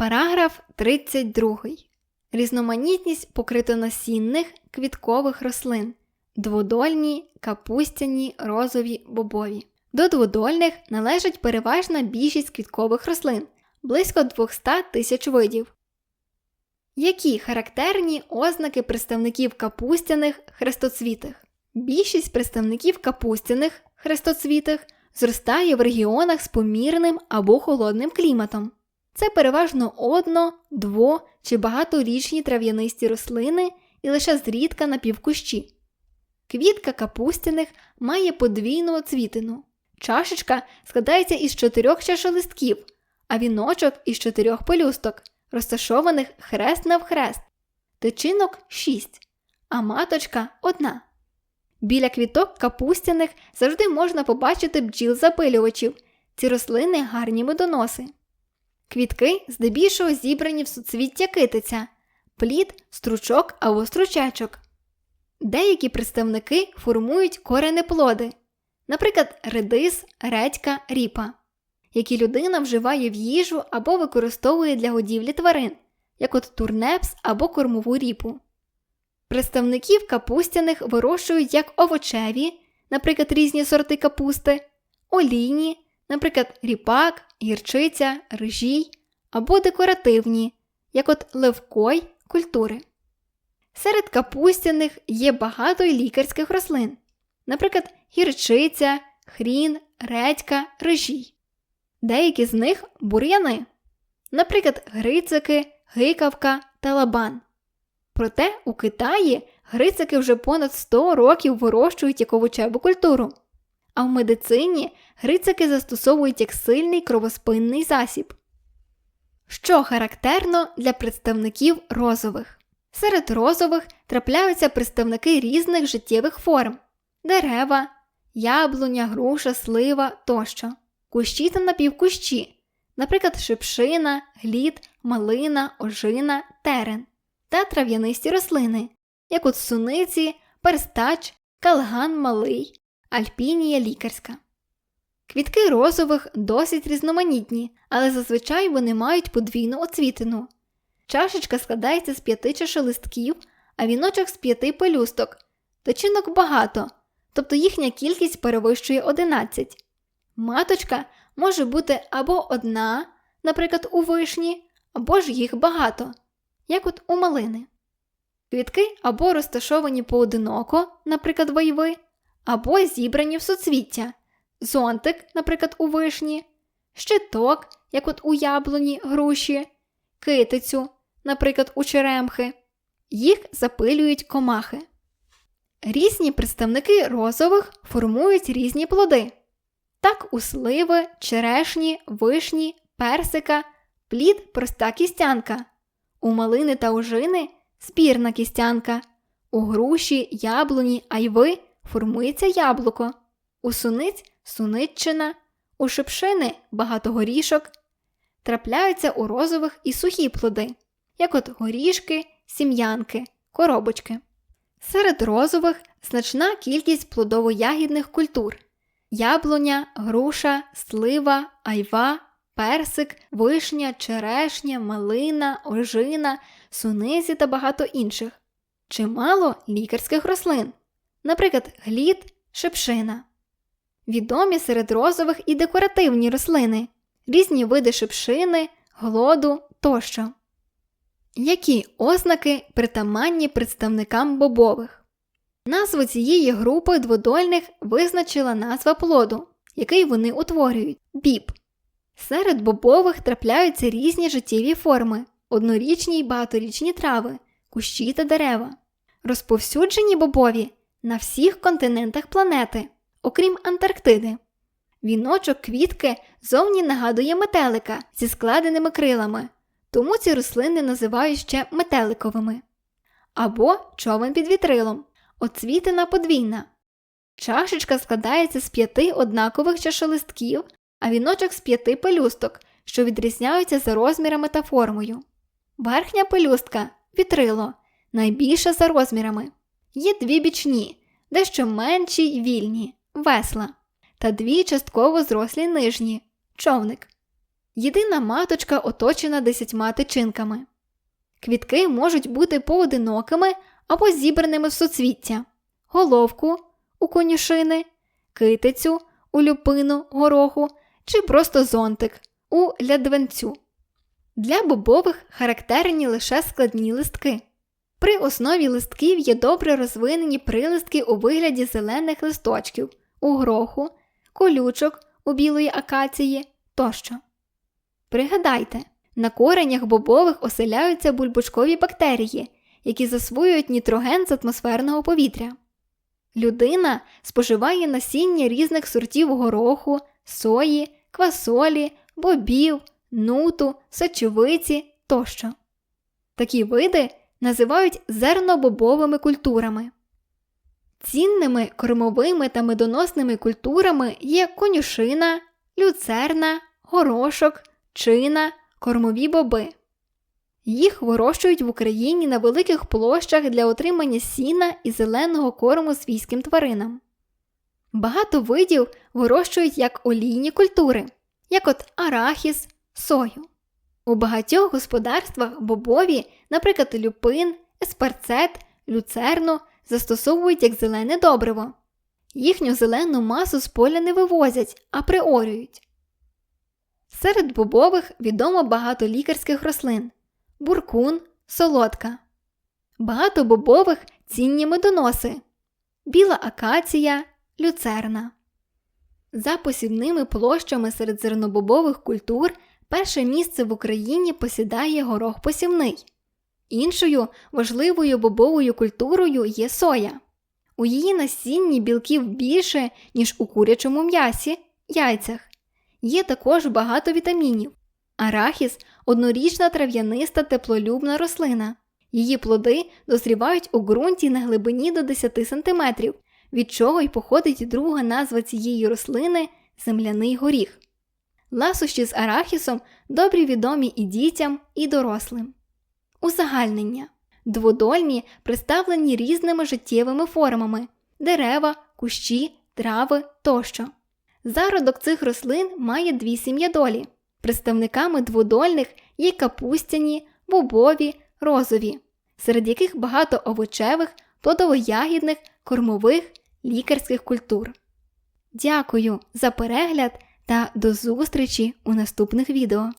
Параграф 32. Різноманітність покритонасінних квіткових рослин. Дводольні, капустяні, розові, бобові. До дводольних належить переважна більшість квіткових рослин близько 200 тисяч видів. Які характерні ознаки представників капустяних хрестоцвітих? Більшість представників капустяних хрестоцвітих зростає в регіонах з помірним або холодним кліматом. Це переважно одно, дво чи багаторічні трав'янисті рослини і лише зрідка напівкущі. Квітка капустяних має подвійну оцвітину. Чашечка складається із чотирьох чашолистків, а віночок із чотирьох пелюсток, розташованих хрест навхрест. Тичинок шість, а маточка одна. Біля квіток капустяних завжди можна побачити бджіл-запилювачів. Ці рослини гарні медоноси. Квітки здебільшого зібрані в суцвіття китиця, плід, стручок або стручечок. Деякі представники формують коренеплоди, наприклад, редис, редька, ріпа, які людина вживає в їжу або використовує для годівлі тварин, як от турнепс або кормову ріпу. Представників капустяних вирощують як овочеві, наприклад, різні сорти капусти, олійні, наприклад, ріпак, гірчиця, рижій, або декоративні, як от левкой культури. Серед капустяних є багато й лікарських рослин, наприклад, гірчиця, хрін, редька, рижій. Деякі з них бур'яни, наприклад, грицики, гикавка та лабан. Проте у Китаї грицики вже понад 100 років вирощують як овочеву культуру, а в медицині грицики застосовують як сильний кровоспинний засіб. Що характерно для представників розових. Серед розових трапляються представники різних життєвих форм дерева, яблуня, груша, слива тощо, кущі та напівкущі, наприклад, шипшина, глід, малина, ожина, терен та трав'янисті рослини, як от суниці, перстач, калган малий, альпінія лікарська. Квітки розових досить різноманітні, але зазвичай вони мають подвійну оцвітину. Чашечка складається з п'яти чашолистків, а віночок з п'яти пелюсток. Точинок багато, тобто їхня кількість перевищує 11. Маточка може бути або одна, наприклад, у вишні, або ж їх багато, як от у малини. Квітки або розташовані поодиноко, наприклад, вайви, або зібрані в суцвіття, зонтик, наприклад, у вишні, щиток, як от у яблуні, груші, китицю, наприклад, у черемхи. Їх запилюють комахи. Різні представники розових формують різні плоди. Так у сливи, черешні, вишні, персика, плід проста кістянка, у малини та ожини спірна кістянка, у груші, яблуні, айви формується яблуко, у суниць суниччина, у шипшини багато горішок. Трапляються у розових і сухі плоди, як от горішки, сім'янки, коробочки. Серед розових значна кількість плодово-ягідних культур яблуня, груша, слива, айва, персик, вишня, черешня, малина, ожина, сунизі та багато інших. Чимало лікарських рослин, наприклад, глід, шипшина. Відомі серед розових і декоративні рослини, різні види шипшини, глоду тощо. Які ознаки притаманні представникам бобових? Назву цієї групи дводольних визначила назва плоду, який вони утворюють біб. Серед бобових трапляються різні життєві форми, однорічні й багаторічні трави, кущі та дерева. Розповсюджені бобові на всіх континентах планети, окрім Антарктиди. Віночок квітки зовні нагадує метелика зі складеними крилами, тому ці рослини називають ще метеликовими. Або човен під вітрилом, оцвітина подвійна. Чашечка складається з п'яти однакових чашолистків, а віночок з п'яти пелюсток, що відрізняються за розмірами та формою. Верхня пелюстка вітрило, найбільша за розмірами. Є дві бічні, дещо менші й вільні весла, та дві частково зрослі нижні човник. Єдина маточка оточена десятьма тичинками. Квітки можуть бути поодинокими або зібраними в суцвіття, головку у конюшини, китицю у люпину гороху чи просто зонтик у лядвенцю. Для бобових характерні лише складні листки. При основі листків є добре розвинені прилистки у вигляді зелених листочків, у гроху, колючок у білої акації тощо. Пригадайте, на коренях бобових оселяються бульбочкові бактерії, які засвоюють нітроген з атмосферного повітря. Людина споживає насіння різних сортів гороху, сої, квасолі, бобів, нуту, сочовиці тощо. Такі види називають зернобобовими культурами. Цінними кормовими та медоносними культурами є конюшина, люцерна, горошок, чина, кормові боби. Їх вирощують в Україні на великих площах для отримання сіна і зеленого корму свійським тваринам. Багато видів вирощують як олійні культури, як от арахіс, сою. У багатьох господарствах бобові, наприклад, люпин, еспарцет, люцерну, застосовують як зелене добриво. Їхню зелену масу з поля не вивозять, а приорюють. Серед бобових відомо багато лікарських рослин буркун, солодка. Багато бобових цінні медоноси, біла акація, люцерна. За посівними площами серед зернобобових культур перше місце в Україні посідає горох посівний. Іншою важливою бобовою культурою є соя. У її насінні білків більше, ніж у курячому м'ясі, яйцях. Є також багато вітамінів. Арахіс однорічна трав'яниста теплолюбна рослина. Її плоди дозрівають у ґрунті на глибині до 10 см, від чого й походить друга назва цієї рослини земляний горіх. Ласощі з арахісом добрі відомі і дітям, і дорослим. Узагальнення дводольні представлені різними життєвими формами дерева, кущі, трави тощо. Зародок цих рослин має дві сім'ядолі. Представниками дводольних є капустяні, бобові, розові, серед яких багато овочевих, плодово-ягідних, кормових, лікарських культур. Дякую за перегляд та до зустрічі у наступних відео!